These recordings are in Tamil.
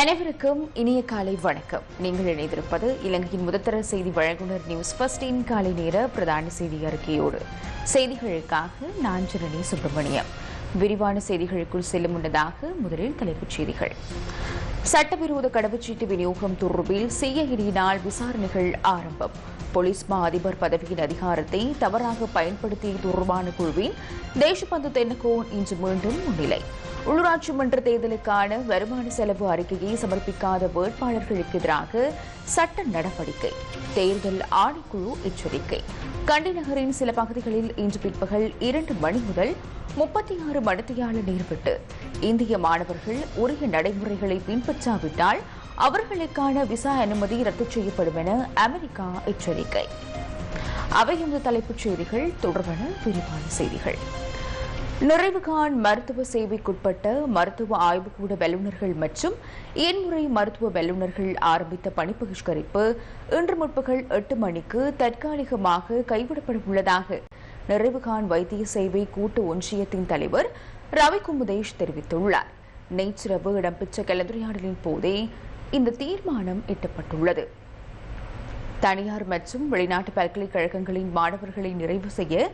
அனைவருக்கும் இனிய காலை வணக்கம். நீங்கள் இணைந்திருப்பது இலங்கையின் முதத்தர செய்தி வழங்குனர் நியூஸ் பஸ்டின் காலை நேர பிரதான செய்தி அறிக்கையோடு. செய்திகளுக்காக நான் ஜனனி சுப்பிரமணியம். விரிவான செய்திகளுக்குள் செல்லும் முன்னதாக முதலில் தலைப்புச் செய்திகள். சட்டவிரோத கடவுச்சீட்டு விநியோகம் தொடர்பில் சிஐடியினால் விசாரணைகள் ஆரம்பம். போலீஸ் மா அதிபர் பதவியின் அதிகாரத்தை தவறாக பயன்படுத்திய தொடர்பான குழுவின் தேசபந்து தென்னகோன் இன்று மீண்டும் முன்னிலை. உள்ளூராட்சி மன்ற தேர்தலுக்கான வருமான செலவு அறிக்கையை சமர்ப்பிக்காத வேட்பாளர்களுக்கு எதிராக சட்ட நடவடிக்கை. தேர்தல் ஆணைக்குழு எச்சரிக்கை. கண்டி நகரின் சில பகுதிகளில் இன்று பிற்பகல் இரண்டு மணி முதல் முப்பத்தி ஆறு மணித்தியால நேர்விட்டு இந்திய மாணவர்கள் உரிய நடைமுறைகளை பின்பற்றாவிட்டால் அவர்களுக்கான விசா அனுமதி ரத்து செய்யப்படும் என அமெரிக்கா எச்சரிக்கை. அவை இந்த தலைப்புச் செய்திகள். தொடர்பான விரிவான செய்திகள். நிறைவுகான் மருத்துவ சேவைக்குட்பட்ட மருத்துவ ஆய்வுக்கூட வல்லுநர்கள் மற்றும் எண்முறை மருத்துவ வல்லுநர்கள் ஆரம்பித்த பணிபகிஷ்கரிப்பு இன்று முற்பகல் எட்டு மணிக்கு தற்காலிகமாக கைவிடப்பட உள்ளதாக நிறைவுகான் வைத்திய சேவை கூட்டு ஒன்றியத்தின் தலைவர் ரவி தெரிவித்துள்ளார். நேற்றிரவு இடம்பெற்ற கலந்துரையாடலின் போதே இந்த தீர்மானம் எட்டப்பட்டுள்ளது. தனியார் மற்றும் வெளிநாட்டு பல்கலைக்கழகங்களின் மாணவர்களை நிறைவு செய்ய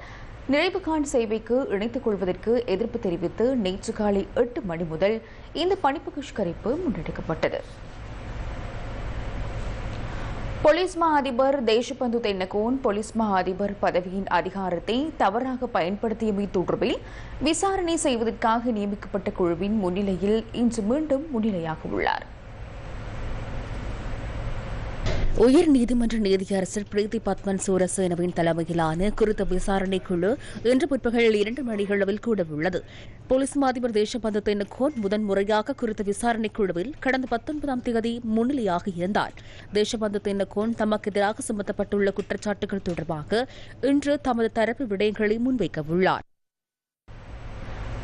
நிறைவுகான் சேவைக்கு இணைத்துக் கொள்வதற்கு எதிர்ப்பு தெரிவித்து நேற்று காலை எட்டு மணி முதல் இந்த பணிப்பு புஷ்கரிப்பு முன்னெடுக்கப்பட்டது. போலீஸ் மா அதிபர் தேசபந்து தென்னகோன் போலீஸ் மா அதிபர் பதவியின் அதிகாரத்தை தவறாக பயன்படுத்தியமை தொடர்பில் விசாரணை செய்வதற்காக நியமிக்கப்பட்ட குழுவின் முன்னிலையில் இன்று மீண்டும் முன்னிலையாக உள்ளார். உயர் நீதிமன்ற நீதியரசர் பிரீத்தி பத்மன் சூரசேனவின் தலைமையிலான குறித்த விசாரணை குழு இன்று பிற்பகல் இரண்டு மணிகளவில் கூடவுள்ளது. போலீஸ் மாதிபர் தேசபந்தத்தின் கோட் முதன் முறையாக குறித்த விசாரணை குழுவில் கடந்த பத்தொன்பதாம் தேதி முன்னிலையாக இருந்தார். தேசபந்தத்தின் கோன் தமக்கு எதிராக சுமத்தப்பட்டுள்ள குற்றச்சாட்டுகள் தொடர்பாக இன்று தமது தரப்பு விடயங்களை முன்வைக்க உள்ளார்.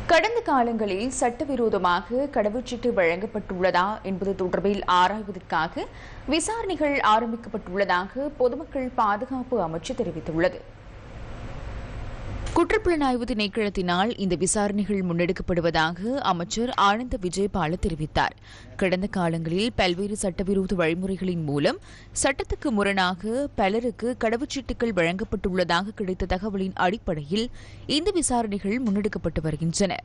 கடந்த காலங்களில் சட்டவிரோதமாக கடவுச்சீட்டு வழங்கப்பட்டுள்ளதா என்பது தொடர்பில் ஆராய்வதற்காக விசாரணைகள் ஆரம்பிக்கப்பட்டுள்ளதாக பொதுமக்கள் பாதுகாப்பு அமைச்சு தெரிவித்துள்ளது. குற்றப்புலனாய்வு திணைக்களத்தினால் இந்த விசாரணைகள் முன்னெடுக்கப்படுவதாக அமைச்சர் ஆனந்த விஜயபால தெரிவித்தார். கடந்த காலங்களில் பல்வேறு சட்டவிரோத வழிமுறைகளின் மூலம் சட்டத்துக்கு முரணாக பலருக்கு கடவுச்சீட்டுகள் வழங்கப்பட்டுள்ளதாக கிடைத்த தகவலின் அடிப்படையில் இந்த விசாரணைகள் முன்னெடுக்கப்பட்டு வருகின்றன.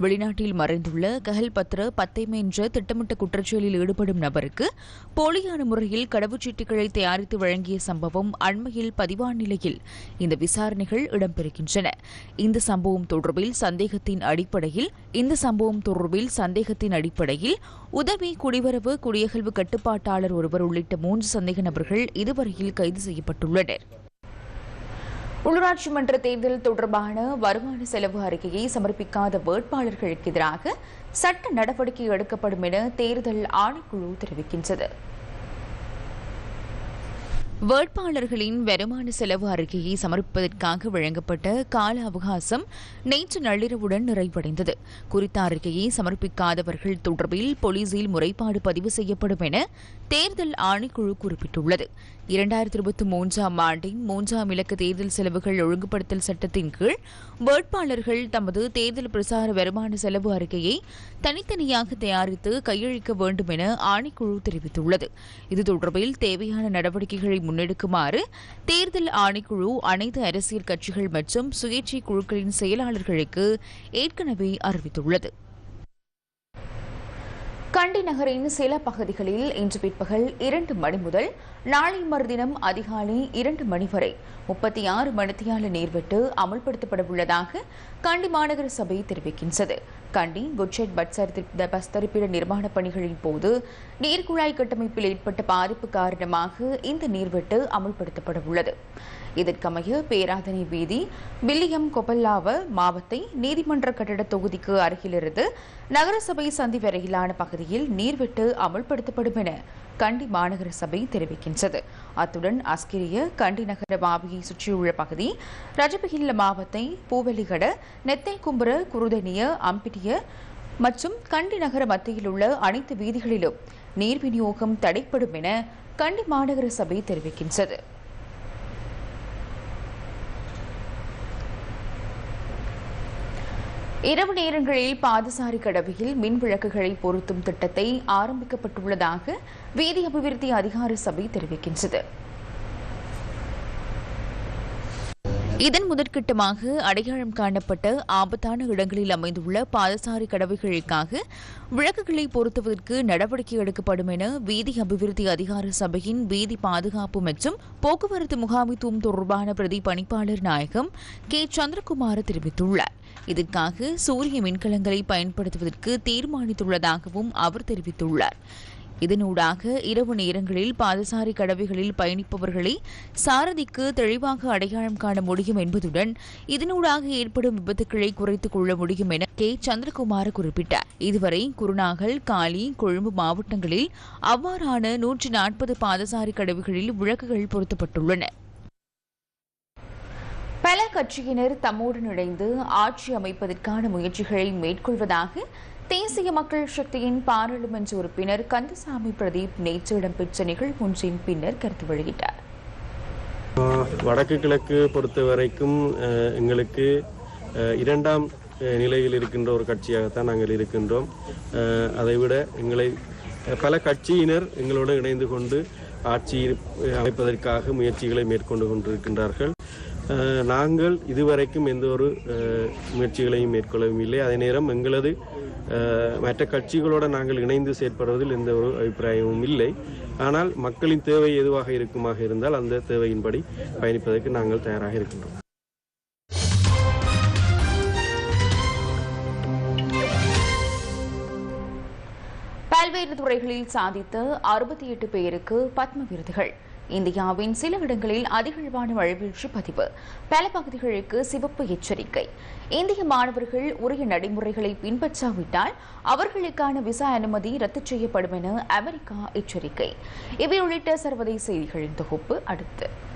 வெளிநாட்டில் மறைந்துள்ள கஹல் பத்ர பத்தைமை என்ற திட்டமிட்ட குற்றச்செயலில் ஈடுபடும் நபருக்கு போலியான முறையில் கடவுச்சீட்டுகளை தயாரித்து வழங்கிய சம்பவம் அண்மையில் பதிவான நிலையில் இந்த விசாரணைகள் இடம்பெறுகின்றன. இந்த சம்பவம் தொடர்பில் சந்தேகத்தின் அடிப்படையில் இந்த சம்பவம் தொடர்பில் சந்தேகத்தின் அடிப்படையில் உதவி குடிவரவு குடியகழ்வு கட்டுப்பாட்டாளர் ஒருவர் உள்ளிட்ட மூன்று சந்தேக நபர்கள் இதுவரையில் கைது செய்யப்பட்டுள்ளனர். உள்ளூராட்சி மன்ற தேர்தல் தொடர்பான வருமான செலவு அறிக்கையை சமர்ப்பிக்காத வேட்பாளர்களுக்கு எதிராக சட்ட நடவடிக்கை எடுக்கப்படும் என தேர்தல் ஆணைக்குழு தெரிவிக்கின்றது. வேட்பாளர்களின் வருமான செலவு அறிக்கையை சமர்ப்பிப்பதற்காக வழங்கப்பட்ட கால அவகாசம் நேற்று நள்ளிரவுடன் நிறைவடைந்தது. குறித்த அறிக்கையை சமர்ப்பிக்காதவர்கள் தொடர்பில் போலீசில் முறைப்பாடு பதிவு செய்யப்படும் என தேர்தல் ஆணைக்குழு குறிப்பிட்டுள்ளது. இரண்டாயிரத்தி இருபத்தி மூன்றாம் ஆண்டின் மூன்றாம் இலக்க தேர்தல் செலவுகள் ஒழுங்குபடுத்தல் சட்டத்தின் கீழ் வேட்பாளர்கள் தமது தேர்தல் பிரசார வருமான செலவு அறிக்கையை தனித்தனியாக தயாரித்து கையளிக்க வேண்டும் என ஆணைக்குழு தெரிவித்துள்ளது. இது தொடர்பில் தேவையான நடவடிக்கைகளை முன்னெடுக்குமாறு தேர்தல் ஆணைக்குழு அனைத்து அரசியல் கட்சிகள் மற்றும் சுயேட்சை குழுக்களின் செயலாளர்களுக்கு ஏற்கனவே அறிவித்துள்ளது. கண்டி நகரின் சில பகுதிகளில் இன்று பிற்பகல் இரண்டு மணி முதல் நாளை மறுதினம் அதிகாலை இரண்டு மணி வரை முப்பத்தி ஆறு மணித்தியால நீர்வெட்டு அமல்படுத்தப்பட உள்ளதாக கண்டி மாநகர சபை தெரிவிக்கின்றது. கண்டி குட்ஷெட் பட்சர் பஸ் தரிப்பிட நிர்மாணப் பணிகளின் போது நீர்குழாய் கட்டமைப்பில் ஏற்பட்ட பாதிப்பு காரணமாக இந்த நீர்வெட்டு அமல்படுத்தப்பட உள்ளது. இதற்கமைய பேராதனை வீதி வில்லியம் கொபல்லாவ மாவத்தை நீதிமன்ற கட்டட தொகுதிக்கு அருகிலிருந்து நகரசபை சந்தி வரையிலான பகுதியில் நீர்வெட்டு அமல்படுத்தப்படும் என கண்டி மாநகர சபை தெரிவிக்கின்றது. அத்துடன் அஸ்கிரிய கண்டி நகர மாவியை சுற்றியுள்ள பகுதி ரஜபகில்ல மாவத்தை பூவெளிகட நெத்தை கும்புர குருதனிய அம்பிட்டிய மற்றும் கண்டி நகர மத்தியில் உள்ள அனைத்து வீதிகளிலும் நீர் விநியோகம் தடைப்படும் என கண்டி மாநகர சபை தெரிவிக்கின்றது. இரவு நேரங்களில் பாதசாரி கடவையில் மின் விளக்குகளை பொருத்தும் திட்டத்தை ஆரம்பிக்கப்பட்டுள்ளதாக வீதி அபிவிருத்தி அதிகார சபை தெரிவிக்கின்றது. இதன் முதற்கட்டமாக அடையாளம் காணப்பட்ட ஆபத்தான இடங்களில் அமைந்துள்ள பாதசாரி கடவைகளுக்காக விளக்குகளை பொருத்துவதற்கு நடவடிக்கை எடுக்கப்படும் என வீதி அபிவிருத்தி அதிகார சபையின் வீதி பாதுகாப்பு மற்றும் போக்குவரத்து முகாமைத்துவம் தொடர்பான பிரதி பணிப்பாளர் நாயகம் கே. சந்திரகுமார் தெரிவித்துள்ளார். இதற்காக சூரிய மின்கலங்களை பயன்படுத்துவதற்கு தீர்மானித்துள்ளதாகவும் அவர் தெரிவித்துள்ளார். இதனூடாக இரவு நேரங்களில் பாதசாரி கடவைகளில் பயணிப்பவர்களை சாரதிக்கு தெளிவாக அடையாளம் காண முடியும் என்பதுடன் இதனூடாக ஏற்படும் விபத்துக்களை குறைத்துக் கொள்ள முடியும் என கே. சந்திரகுமார் குறிப்பிட்டார். இதுவரை குருநாகல் காலி கொழும்பு மாவட்டங்களில் அவ்வாறான நூற்றி நாற்பது பாதசாரி கடவைகளில் விளக்குகள் பொருத்தப்பட்டுள்ளன. பல கட்சியினர் தம்மோடு இணைந்து ஆட்சி அமைப்பதற்கான முயற்சிகளை மேற்கொள்வதாக தேசிய மக்கள் சக்தியின் பாராளுமன்ற உறுப்பினர் கந்தசாமி பிரதீப் நேற்று இடம்பெற்ற நிகழ்வு ஒன்றின் பின்னர் கருத்து வெளியிட்டார். வடக்கு கிழக்கு பொறுத்த வரைக்கும் அஹ், எங்களுக்கு அஹ், இரண்டாம் அஹ், நிலையில் இருக்கின்ற ஒரு கட்சியாகத்தான் நாங்கள் இருக்கின்றோம். அஹ், அதைவிட எங்களை பல கட்சியினர் எங்களோடு இணைந்து கொண்டு ஆட்சி அமைப்பதற்காக முயற்சிகளை மேற்கொண்டு கொண்டிருக்கின்றார்கள். நாங்கள் இதுவரைக்கும் எந்த ஒரு முயற்சிகளையும் மேற்கொள்ளவும் இல்லை. அதே நேரம் எங்களது மற்ற கட்சிகளோடு நாங்கள் இணைந்து செயற்படுவதில் எந்த ஒரு அபிப்பிராயமும் இல்லை. ஆனால் மக்களின் தேவை எதுவாக இருக்குமாக இருந்தால் அந்த தேவையின்படி பயணிப்பதற்கு நாங்கள் தயாராக இருக்கின்றோம். பல்வேறு துறைகளில் சாதித்த அறுபத்தி எட்டு பேருக்கு பத்ம விருதுகள். இந்தியாவின் சில இடங்களில் அதிகளவான மழைவீழ்ச்சி பதிவு. பல பகுதிகளுக்கு சிவப்பு எச்சரிக்கை. இந்திய மாணவர்கள் உரிய நடைமுறைகளை பின்பற்றாவிட்டால் அவர்களுக்கான விசா அனுமதி ரத்து செய்யப்படும் என அமெரிக்கா எச்சரிக்கை. இவை உள்ளிட்ட சர்வதேச செய்திகளின் தொகுப்பு அடுத்து.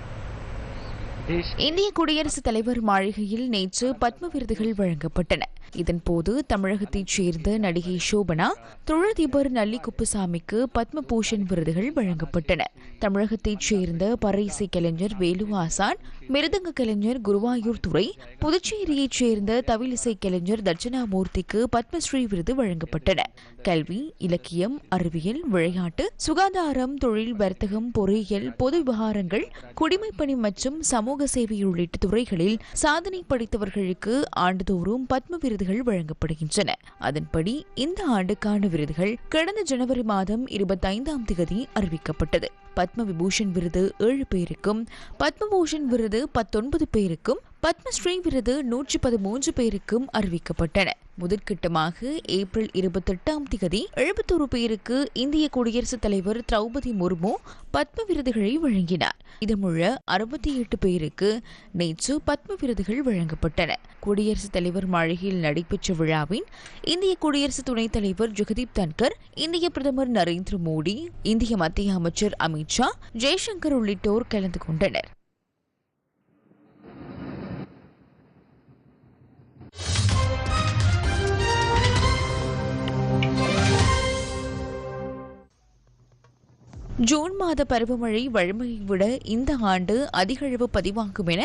இந்திய குடியரசுத் தலைவர் மாளிகையில் நேற்று பத்ம விருதுகள் வழங்கப்பட்டன. இதன்போது தமிழகத்தைச் சேர்ந்த நடிகை சோபனா தொழிலதிபர் நல்லி குப்புசாமிக்கு பத்ம பூஷன் விருதுகள் வழங்கப்பட்டன. தமிழகத்தைச் சேர்ந்த பறைசை கலைஞர் வேலு ஆசான் மிருதங்க கலைஞர் குருவாயூர் துறை புதுச்சேரியைச் சேர்ந்த தவிலிசை கலைஞர் தட்சிணாமூர்த்திக்கு பத்மஸ்ரீ விருது வழங்கப்பட்டன. கல்வி இலக்கியம் அறிவியல் விளையாட்டு சுகாதாரம் தொழில் வர்த்தகம் பொறியியல் பொது விவகாரங்கள் குடிமைப்பணி மற்றும் சமூக சேவை உள்ளிட்ட துறைகளில் சாதனை படைத்தவர்களுக்கு ஆண்டுதோறும் பத்ம விருது விருதுகள் வழங்கப்படுகின்றன. அதன்படி இந்த ஆண்டுக்கான விருதுகள் கடந்த ஜனவரி மாதம் இருபத்தைந்தாம் தேதி அறிவிக்கப்பட்டது. பத்ம விபூஷன் விருது ஏழு பேருக்கும் பத்மபூஷன் விருது பத்தொன்பது பேருக்கும் பத்மஸ்ரீ விருது நூற்றி பதிமூன்று பேருக்கும் அறிவிக்கப்பட்டன. முதற்கட்டமாக ஏப்ரல் இருபத்தெட்டாம் தேதி எழுபத்தொரு பேருக்கு இந்திய குடியரசுத் தலைவர் திரௌபதி முர்மு பத்ம விருதுகளை வழங்கினார். இதமுள்ள அறுபத்தி எட்டு பேருக்கு நேற்று பத்ம விருதுகள் வழங்கப்பட்டன. குடியரசுத் தலைவர் மாளிகையில் நடைபெற்ற விழாவின் இந்திய குடியரசு துணைத் தலைவர் ஜெகதீப் தன்கர் இந்திய பிரதமர் நரேந்திர மோடி இந்திய மத்திய அமைச்சர் அமித் அமித்ஷா ஜெய்சங்கர் உள்ளிட்டோர் கலந்து கொண்டனர். ஜூன் மாத பருவமழை வழமையை விட இந்த ஆண்டு அதிகளவு பதிவாகும் என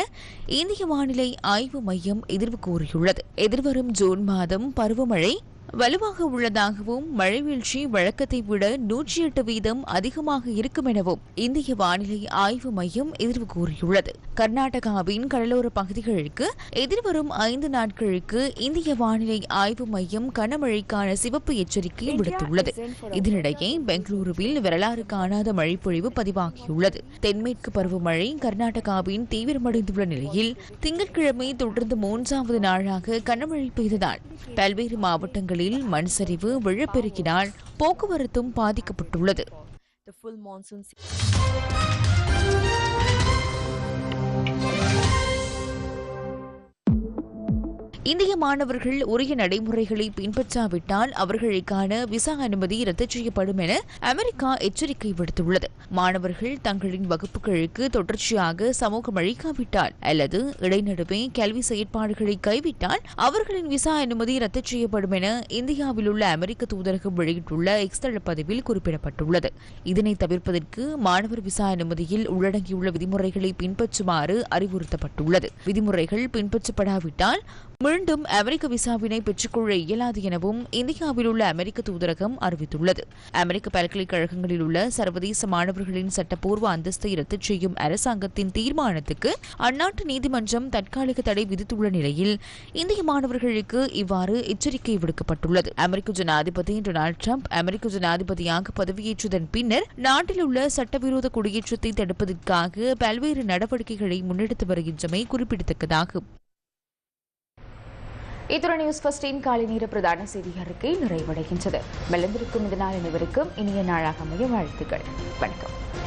இந்திய வானிலை ஆய்வு மையம் எதிர்வு கூறியுள்ளது. எதிர்வரும் ஜூன் மாதம் பருவமழை வலுவாக உள்ளதாகவும் மழைவீழ்ச்சி வழக்கத்தை விட நூற்றி எட்டு வீதம் அதிகமாக இருக்கும் எனவும் இந்திய வானிலை ஆய்வு மையம் எதிர்வு கூறியுள்ளது. கர்நாடகாவின் கடலோர பகுதிகளுக்கு எதிர்வரும் ஐந்து நாட்களுக்கு இந்திய வானிலை ஆய்வு மையம் கனமழைக்கான சிவப்பு எச்சரிக்கை விடுத்துள்ளது. இதனிடையே பெங்களூருவில் வரலாறு காணாத மழைப்பொழிவு பதிவாகியுள்ளது. தென்மேற்கு பருவமழை கர்நாடகாவின் தீவிரமடைந்துள்ள நிலையில் திங்கட்கிழமை தொடர்ந்து மூன்றாவது நாளாக கனமழை பெய்ததால் பல்வேறு மாவட்டங்களில் மண் சரிவு வெள்ளப்பெருக்கினால் போக்குவரத்தும் பாதிக்கப்பட்டுள்ளது. இந்திய மாணவர்கள் உரிய நடைமுறைகளை பின்பற்றாவிட்டால் அவர்களுக்கான விசா அனுமதி ரத்து செய்யப்படும் என அமெரிக்கா எச்சரிக்கை விடுத்துள்ளது. மாணவர்கள் தங்களின் வகுப்புகளுக்கு தொடர்ச்சியாக சமூகம் அளிக்காவிட்டால் அல்லது இடைநடுவே கல்வி செயற்பாடுகளை கைவிட்டால் அவர்களின் விசா அனுமதி ரத்து செய்யப்படும் என இந்தியாவில் உள்ள அமெரிக்க தூதரகம் வெளியிட்டுள்ள எக்ஸ்தள பதிவில் குறிப்பிடப்பட்டுள்ளது. இதனை தவிர்ப்பதற்கு மாணவர் விசா அனுமதியில் உள்ளடங்கியுள்ள விதிமுறைகளை பின்பற்றுமாறு அறிவுறுத்தப்பட்டுள்ளது. விதிமுறைகள் பின்பற்றப்படாவிட்டால் மீண்டும் அமெரிக்க விசாவினை பெற்றுக்கொள்ள இயலாது எனவும் இந்தியாவில் உள்ள அமெரிக்க தூதரகம் அறிவித்துள்ளது. அமெரிக்க பல்கலைக்கழகங்களில் உள்ள சர்வதேச மாணவர்களின் சட்டப்பூர்வ அந்தஸ்தை ரத்து செய்யும் அரசாங்கத்தின் தீர்மானத்துக்கு அந்நாட்டு நீதிமன்றம் தற்காலிக தடை விதித்துள்ள நிலையில் இந்திய மாணவர்களுக்கு இவ்வாறு எச்சரிக்கை விடுக்கப்பட்டுள்ளது. அமெரிக்க ஜனாதிபதி டொனால்டு டிரம்ப் அமெரிக்க ஜனாதிபதியாக பதவியேற்றதன் பின்னர் நாட்டில் உள்ள சட்டவிரோத குடியேற்றத்தை தடுப்பதற்காக பல்வேறு நடவடிக்கைகளை முன்னெடுத்து வருகின்றமை குறிப்பிடத்தக்கதாகும். இத்துறை நியூஸ் ஃபர்ஸ்டின் காலை நேர பிரதான செய்தி அறிக்கை நிறைவடைகின்றது. மெலந்திருக்கும் இந்த நாள் அனைவருக்கும் இனிய நாளாக அமைய வாழ்த்துக்கள். வணக்கம்.